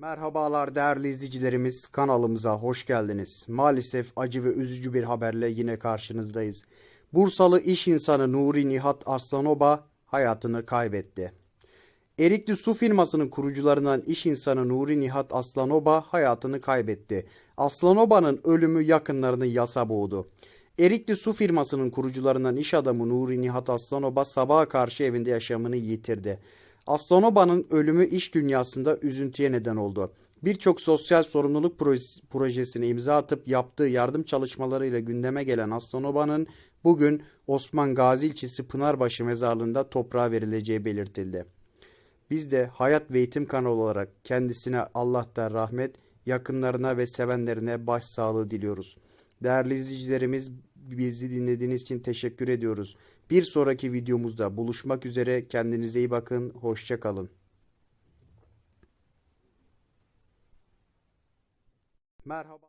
Merhabalar değerli izleyicilerimiz kanalımıza hoş geldiniz. Maalesef acı ve üzücü bir haberle yine karşınızdayız. Bursalı iş insanı Nuri Nihat Arslanoba hayatını kaybetti. Erikli Su firmasının kurucularından iş insanı Nuri Nihat Aslanoba hayatını kaybetti. Aslanoba'nın ölümü yakınlarını yasa boğdu. Erikli Su firmasının kurucularından iş adamı Nuri Nihat Aslanoba sabaha karşı evinde yaşamını yitirdi. Aslanoba'nın ölümü iş dünyasında üzüntüye neden oldu. Birçok sosyal sorumluluk projesi- projesine imza atıp yaptığı yardım çalışmalarıyla gündeme gelen Aslanoba'nın bugün Osman Gazi ilçesi Pınarbaşı mezarlığında toprağa verileceği belirtildi. Biz de Hayat ve Eğitim kanalı olarak kendisine Allah'tan rahmet, yakınlarına ve sevenlerine başsağlığı diliyoruz. Değerli izleyicilerimiz bizi dinlediğiniz için teşekkür ediyoruz. Bir sonraki videomuzda buluşmak üzere. Kendinize iyi bakın. Hoşça kalın. Merhaba.